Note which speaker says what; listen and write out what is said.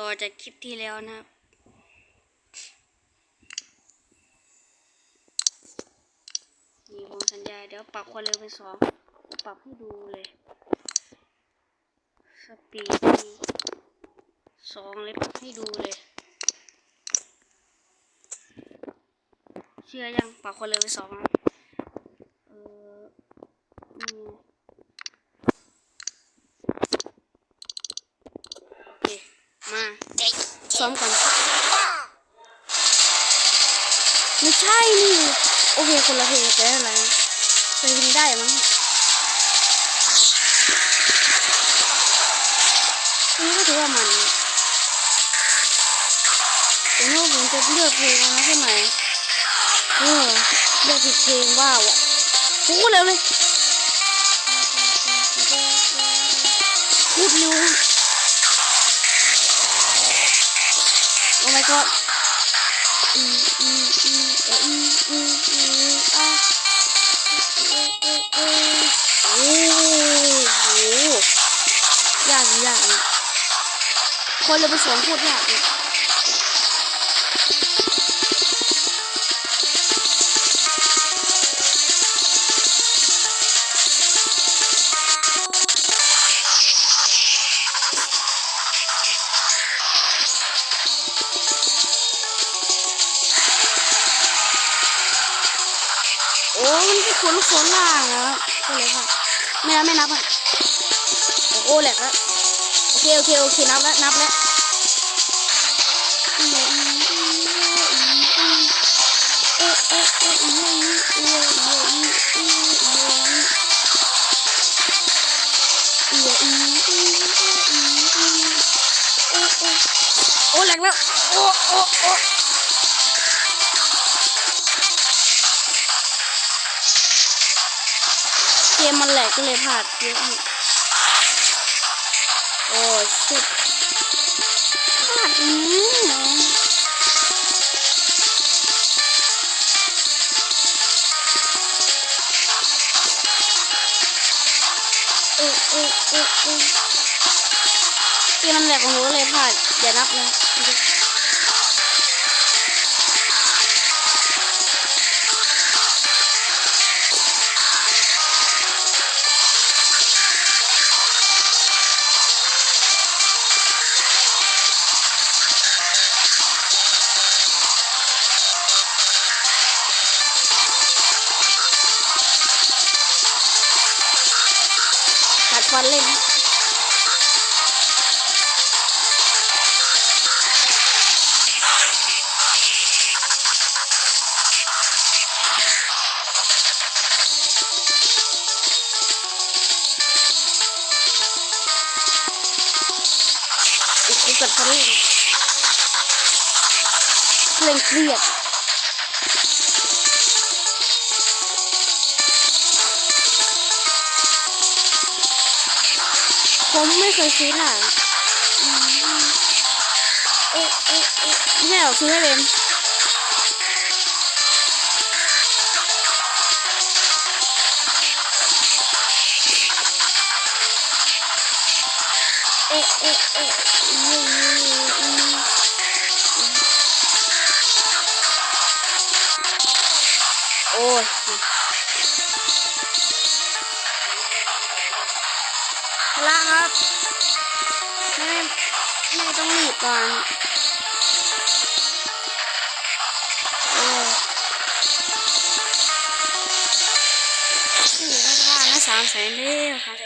Speaker 1: ต่อจากคลิปที่แล้วนะครับนี่ผมสัญญาเดี๋ยวปรับความเร็วเป็นสองปรับให้ดูเลย สปีดสองเลยปรับให้ดูเลย เชื่อยังปรับความเร็วเป็นสองนะเออนี่โอเค มา ซ้อมก่อนไม่ใช่นี่ โอเค คนละเพลงแต่อะไรนะเพลงนี้ได้มั้งนนี้ก็ถือว่ามันแต่โน้ผมจะเลือกเพลงนะใช่ไหมเออเลือกผิดเพลงว้าวอะพูดเร็วเลยพูดเร็ว my god. E, E, E, E, E, อ้โหยากยากคนเลยผสมพูดยากเย มันไปขวนลูกโซนล่างนะครับก็เลยค่ะไม่นับไม่นับอะโอ้แหลกแล้วโอเคโอเคโอเคนับแล้วนับแล้วโอ้แหลกแล้วโอ้โอ้โอ้ มมันแหลกก็เลยพลาดเยอะโอ้ชิบพลาดอืมอ๊ะเอ๊ะเอ๊ะเอ๊ะเกมมันแหลกของหนูเลยพลาดอย่านับนะ ฟันเล่นอีกกูกัดฟันเล่นเล่นเครียด ผมไม่เคยซื้อหนังเอ๊ะเอ๊ะเอ๊ะไม่ใช่หรอกซื้อให้เป็นเอ๊ะเอ๊ะเอ๊ะโอ้ย ไม่ต้องหนีก่อนโอ้ยนี่ก็ท่านะสามแสนเดียวสามแสน